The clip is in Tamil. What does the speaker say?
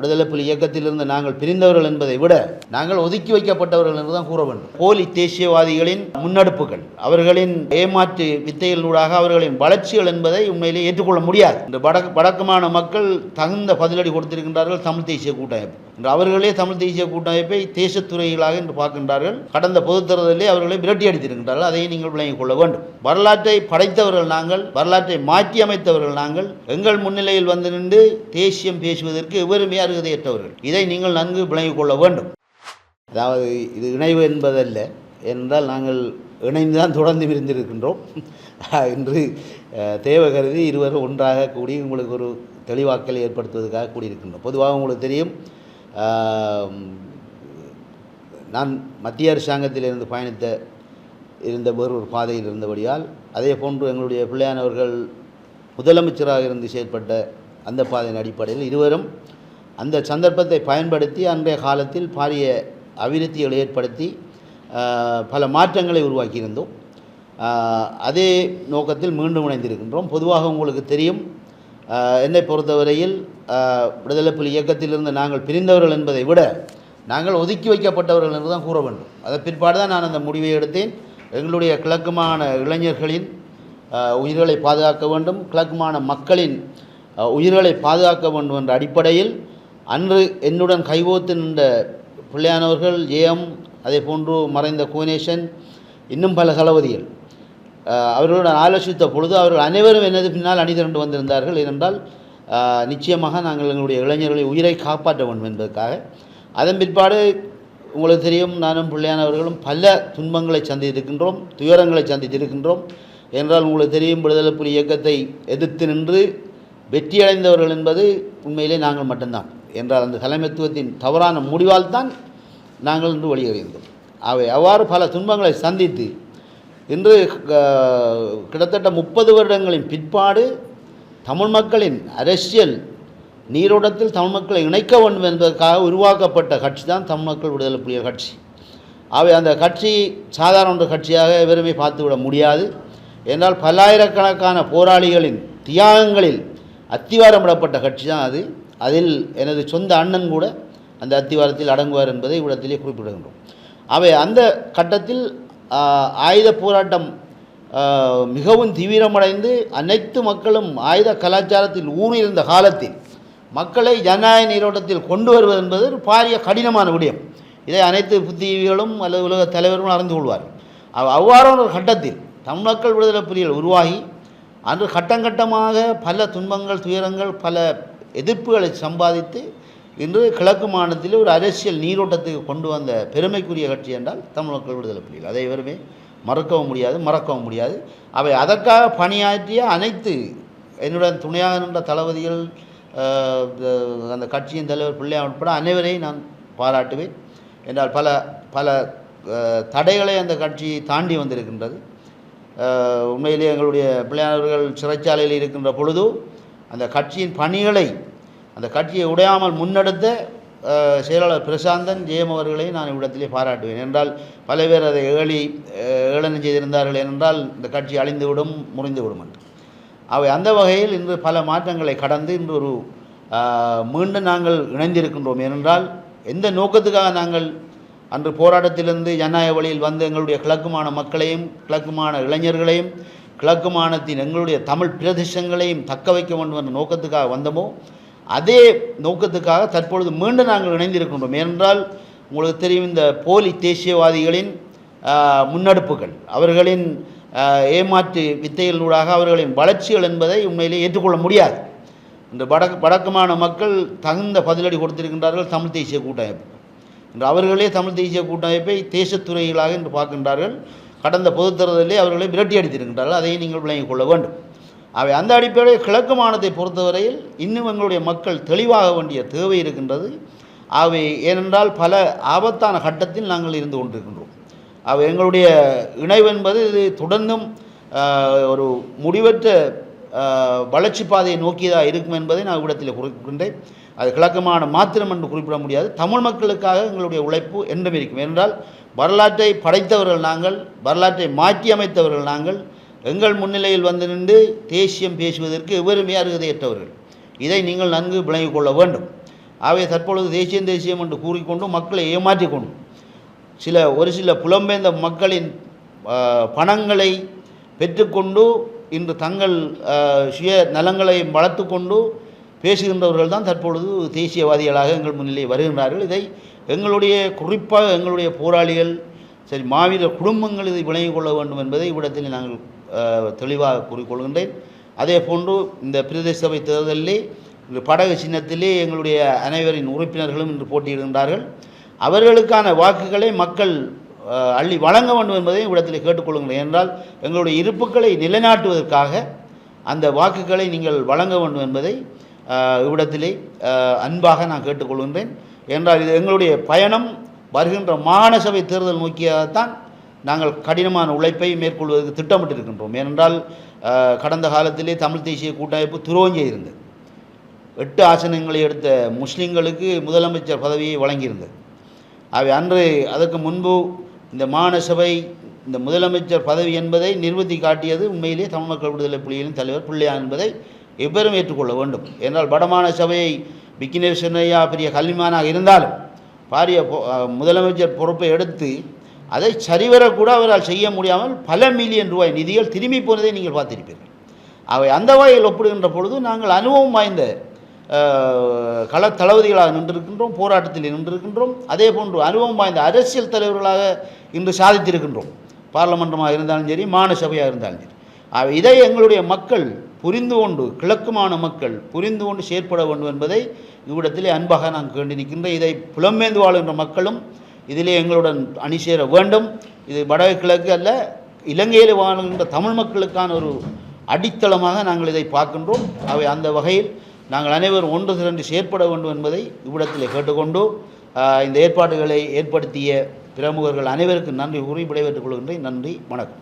விடுதலை புலி இயக்கத்திலிருந்து நாங்கள் பிரிந்தவர்கள் என்பதை விட நாங்கள் ஒதுக்கி வைக்கப்பட்டவர்கள் என்று தான் கூற வேண்டும். போலி தேசியவாதிகளின் முன்னெடுப்புகள் அவர்களின் ஏமாற்று வித்தைகளினூடாக அவர்களின் வளர்ச்சிகள் என்பதை உண்மையிலே ஏற்றுக்கொள்ள முடியாது. இந்த வடக்கு வடக்குமான மக்கள் தகுந்த பதிலடி கொடுத்திருக்கின்றார்கள் தமிழ் தேசிய கூட்டமைப்பு. இன்று அவர்களே தமிழ் தேசிய கூட்டமைப்பை தேசத்துறைகளாக என்று பார்க்கின்றார்கள். கடந்த பொது தேர்தலிலே அவர்களை விரட்டி அடித்திருக்கின்றார்கள். அதை நீங்கள் விளங்கிக் கொள்ள வேண்டும். வரலாற்றை படைத்தவர்கள் நாங்கள் வரலாற்றை மாற்றி அமைத்தவர்கள் நாங்கள் எங்கள் முன்னிலையில் வந்து நின்று தேசியம் பேசுவதற்கு எவருமே அருகதையற்றவர்கள். இதை நீங்கள் நன்கு விளங்கிக் கொள்ள வேண்டும். அதாவது இது இணைவு என்பதல்ல. என்றால் நாங்கள் இணைந்து தான் தொடர்ந்து விரிந்திருக்கின்றோம் இன்று தேவை கருதி இருவரும் ஒன்றாக கூடி உங்களுக்கு ஒரு தெளிவாக்கலை ஏற்படுத்துவதற்காக கூடியிருக்கின்றோம். பொதுவாக உங்களுக்கு தெரியும் நான் மத்திய அரசாங்கத்திலிருந்து பயணித்த இருந்த ஒரு பாதையில் இருந்தபடியால் அதே போன்று எங்களுடைய பிள்ளையானவர்கள் முதலமைச்சராக இருந்து செயற்பட்ட அந்த பாதையின் அடிப்படையில் இருவரும் அந்த சந்தர்ப்பத்தை பயன்படுத்தி அன்றைய காலத்தில் பாரிய அபிவிருத்திகளை ஏற்படுத்தி பல மாற்றங்களை உருவாக்கியிருந்தோம். அதே நோக்கத்தில் மீண்டும் இணைந்திருக்கின்றோம். பொதுவாக உங்களுக்கு தெரியும் என்னை பொறுத்தவரையில் விடுதலை புலி இயக்கத்திலிருந்து நாங்கள் பிரிந்தவர்கள் என்பதை விட நாங்கள் ஒதுக்கி வைக்கப்பட்டவர்கள் என்று தான் கூற வேண்டும். அதன் பிற்பாடு தான் நான் அந்த முடிவை எடுத்தேன். எங்களுடைய கிழக்குமான இளைஞர்களின் உயிர்களை பாதுகாக்க வேண்டும் கிழக்குமான மக்களின் உயிர்களை பாதுகாக்க வேண்டும் என்ற அடிப்படையில் அன்று என்னுடன் கைகோத்து நின்ற பிள்ளையானவர்கள் ஏஎம் அதே போன்று மறைந்த கோனேஷன் இன்னும் பல தளபதிகள் அவர்களுடன் ஆலோசித்த பொழுது அவர்கள் அனைவரும் எனது பின்னால் அணி திரண்டு வந்திருந்தார்கள். ஏனென்றால் நிச்சயமாக நாங்கள் எங்களுடைய இளைஞர்களை உயிரை காப்பாற்ற வேண்டும் என்பதற்காக. அதன் பிற்பாடு உங்களுக்கு தெரியும் நானும் பிள்ளையானவர்களும் பல துன்பங்களை சந்தித்திருக்கின்றோம் துயரங்களை சந்தித்திருக்கின்றோம். என்றால் உங்களுக்கு தெரியும் விடுதலை புலி இயக்கத்தை எதிர்த்து நின்று வெற்றியடைந்தவர்கள் என்பது உண்மையிலே நாங்கள் மட்டும்தான். என்றால் அந்த தலைமைத்துவத்தின் தவறான முடிவால் தான் நாங்கள் இன்று வெளியேறியிருந்தோம். அவை அவ்வாறு பல துன்பங்களை சந்தித்து இன்று கிட்டத்தட்ட முப்பது வருடங்களின் பிற்பாடு தமிழ் மக்களின் அரசியல் நீரோட்டத்தில் தமிழ் மக்களை இணைக்க வேண்டும் என்பதற்காக உருவாக்கப்பட்ட கட்சி தான் தமிழ் மக்கள் விடுதலை புலிகள் கட்சி. அவை அந்த கட்சி சாதாரண ஒரு கட்சியாக வெறுமை பார்த்துவிட முடியாது. என்றால் பல்லாயிரக்கணக்கான போராளிகளின் தியாகங்களில் அத்திவாரமிடப்பட்ட கட்சி தான் அது. அதில் எனது சொந்த அண்ணன் கூட அந்த அத்திவாரத்தில் அடங்குவார் என்பதை இவ்விடத்திலே குறிப்பிடுகின்றோம். அவை அந்த கட்டத்தில் ஆயுத போராட்டம் மிகவும் தீவிரமடைந்து அனைத்து மக்களும் ஆயுத கலாச்சாரத்தில் ஊறியிருந்த காலத்தில் மக்களை ஜனநாயக நீரோட்டத்தில் கொண்டு வருவது என்பது ஒரு பாரிய கடினமான விடயம். இதை அனைத்து புத்திஜீவிகளும் அல்லது உலக தலைவர்களும் அறிந்து கொள்வார்கள். அவ்வாறான ஒரு கட்டத்தில் தமிழ் மக்கள் விடுதலை புலிகள் உருவாகி அன்று கட்டங்கட்டமாக பல துன்பங்கள் துயரங்கள் பல எதிர்ப்புகளை சம்பாதித்து இன்று கிழக்கு மாநிலத்தில் ஒரு அரசியல் நீரோட்டத்துக்கு கொண்டு வந்த பெருமைக்குரிய கட்சி என்றால் தமிழ் மக்கள் விடுதலை புலிகள். அதை எவருமே மறக்கவும் முடியாது மறக்கவும் முடியாது. அவை அதற்காக பணியாற்றிய அனைத்து என்னுடன் துணையாக நின்ற தளபதிகள் அந்த கட்சியின் தலைவர் பிள்ளையா உட்பட அனைவரையும் நான் பாராட்டுவேன். என்றால் பல பல தடைகளை அந்த கட்சி தாண்டி வந்திருக்கின்றது. உண்மையிலே எங்களுடைய பிள்ளையானவர்கள் சிறைச்சாலையில் இருக்கின்ற பொழுது அந்த கட்சியின் பணிகளை அந்த கட்சியை உடையாமல் முன்னெடுத்த செயலாளர் பிரசாந்தன் ஜெயம் அவர்களை நான் இவ்விடத்திலே பாராட்டுவேன். என்றால் பல பேர் அதை ஏழி அஹ், ஏளனம் செய்திருந்தார்கள் என்றால் இந்த கட்சி அழிந்துவிடும் முறிந்துவிடும் என்று. அவை அந்த வகையில் இன்று பல மாற்றங்களை கடந்து இன்று ஒரு மீண்டும் நாங்கள் இணைந்திருக்கின்றோம். ஏனென்றால் எந்த நோக்கத்துக்காக நாங்கள் அன்று போராட்டத்திலிருந்து ஜனநாயக வழியில் வந்து எங்களுடைய கிழக்குமான மக்களையும் கிழக்குமான இளைஞர்களையும் கிழக்கு மாநிலத்தின் எங்களுடைய தமிழ் பிரதேசங்களையும் தக்க வைக்க வேண்டும் என்ற நோக்கத்துக்காக வந்தமோ அதே நோக்கத்துக்காக தற்பொழுது மீண்டும் நாங்கள் இணைந்திருக்கின்றோம். ஏனென்றால் உங்களுக்கு தெரியும் இந்த போலி தேசியவாதிகளின் முன்னெடுப்புகள். அவர்களின் ஏமாற்று வித்தைகளினூடாக அவர்களின் வளர்ச்சிகள் என்பதை உண்மையிலே ஏற்றுக்கொள்ள முடியாது. இந்த வடக்கு வடக்குமான மக்கள் தகுந்த பதிலடி கொடுத்திருக்கின்றார்கள் தமிழ் தேசிய கூட்டமைப்பு. இன்று அவர்களே தமிழ் தேசிய கூட்டமைப்பை தேசத்துறைகளாக என்று பார்க்கின்றார்கள். கடந்த பொதுத் தேர்தலிலே அவர்களை விரட்டி அடித்திருக்கின்றார்கள். அதை நீங்கள் விளங்கிக் கொள்ள வேண்டும். அவை அந்த அடிப்படையில் கிழக்கு மாநிலத்தை பொறுத்தவரையில் இன்னும் எங்களுடைய மக்கள் தெளிவாக வேண்டிய தேவை இருக்கின்றது. அவை ஏனென்றால் பல ஆபத்தான கட்டத்தில் நாங்கள் இருந்து கொண்டிருக்கின்றோம். அவை எங்களுடைய இணைவு என்பது இது தொடர்ந்தும் ஒரு முடிவற்ற வளர்ச்சி பாதையை நோக்கியதாக இருக்கும் என்பதை நான் இவ்விடத்தில் குறிப்பிடுகின்றேன். அது கிழக்கமான மாத்திரம் என்று குறிப்பிட முடியாது. தமிழ் மக்களுக்காக எங்களுடைய உழைப்பு என்றும் இருக்கும். என்றால் வரலாற்றை படைத்தவர்கள் நாங்கள் வரலாற்றை மாற்றி அமைத்தவர்கள் நாங்கள் எங்கள் முன்னிலையில் வந்து நின்று தேசியம் பேசுவதற்கு எவருமே அருகதையற்றவர்கள் இதை நீங்கள் நன்கு விளங்கிக் கொள்ள வேண்டும். ஆகவே தற்பொழுது தேசியம் தேசியம் என்று கூறிக்கொண்டு மக்களை ஏமாற்றிக்கொண்டும் சில ஒரு சில புலம்பெயர்ந்த மக்களின் பணங்களை பெற்றுக்கொண்டு இன்று தங்கள் சுய நலங்களை வளர்த்து கொண்டு பேசுகின்றவர்கள் தான் தற்பொழுது தேசியவாதிகளாக எங்கள் முன்னிலே வருகின்றார்கள். இதை எங்களுடைய குறிப்பாக எங்களுடைய போராளிகள் சரி மாவீரர் குடும்பங்கள் இதை விளங்கிக் கொள்ள வேண்டும் என்பதை இவ்விடத்தில் நாங்கள் தெளிவாக கூறிக்கொள்கின்றேன். அதே போன்று இந்த பிரதேச சபை தேர்தலிலே படகு சின்னத்திலே எங்களுடைய அனைவரின் உறுப்பினர்களும் இன்று போட்டியிடுகின்றார்கள். அவர்களுக்கான வாக்குகளை மக்கள் அள்ளி வழங்க வேண்டும் என்பதை இடத்தில் கேட்டுக்கொள்ளுங்கள் என்றால் எங்களுடைய இருப்புக்களை நிலைநாட்டுவதற்காக அந்த வாக்குகளை நீங்கள் வழங்க வேண்டும் என்பதை இவ்விடத்திலே அன்பாக நான் கேட்டுக்கொள்கின்றேன். என்றால் இது எங்களுடைய பயணம். வருகின்ற மாகாண சபை தேர்தல் நோக்கியாகத்தான் நாங்கள் கடினமான உழைப்பை மேற்கொள்வதற்கு திட்டமிட்டிருக்கின்றோம். ஏனென்றால் கடந்த காலத்திலே தமிழ் தேசிய கூட்டமைப்பு துரோங்கி இருந்தது. எட்டு ஆசனங்களை எடுத்த முஸ்லீம்களுக்கு முதலமைச்சர் பதவியை வழங்கியிருந்தது. அவை அன்று அதற்கு முன்பு இந்த மாநசபை சபை இந்த முதலமைச்சர் பதவி என்பதை நிறுவத்தி காட்டியது உண்மையிலே தமிழ் மக்கள் விடுதலை புலிகளின் தலைவர் பிள்ளையா என்பதை எவ்வரும் ஏற்றுக்கொள்ள வேண்டும். என்றால் வடமான சபையை விக்கினேஷ் சின்னையா பெரிய கல்விமானாக இருந்தாலும் பாரிய முதலமைச்சர் பொறுப்பை எடுத்து அதை சரிவர கூட அவரால் செய்ய முடியாமல் பல மில்லியன் ரூபாய் நிதிகள் திரும்பி போனதை நீங்கள் பார்த்திருப்பீர்கள். அவை அந்த வகையில் ஒப்பிடுகின்ற பொழுது நாங்கள் அனுபவம் வாய்ந்த கள தளபதிகளாக நின்றிருக்கின்றோம் போராட்டத்தில் நின்றிருக்கின்றோம். அதே போன்று அனுபவம் வாய்ந்த அரசியல் தலைவர்களாக இன்று சாதித்திருக்கின்றோம். பார்லமெண்டமாக இருந்தாலும் சரி மாநில சபையாக இருந்தாலும் சரி. அவை இதை எங்களுடைய மக்கள் புரிந்து கொண்டு கிழக்குமான மக்கள் புரிந்து கொண்டு செயற்பட வேண்டும் என்பதை இவ்விடத்திலே அன்பாக நான் கேண்டு நிற்கின்ற இதை புலம்பெயர்ந்து வாழ்கின்ற மக்களும் இதிலே எங்களுடன் அணி சேர வேண்டும். இது வடகிழக்கு அல்ல இலங்கையில் வாழ்கின்ற தமிழ் மக்களுக்கான ஒரு அடித்தளமாக நாங்கள் இதை பார்க்கின்றோம். அவை அந்த வகையில் நாங்கள் அனைவரும் ஒன்று திரண்டு செயற்பட வேண்டும் என்பதை இவ்விடத்தில் கேட்டுக்கொண்டு இந்த ஏற்பாடுகளை ஏற்படுத்திய பிரமுகர்கள் அனைவருக்கும் நன்றி கூறி விடைபெற்றுக் கொள்கின்றேன். நன்றி வணக்கம்.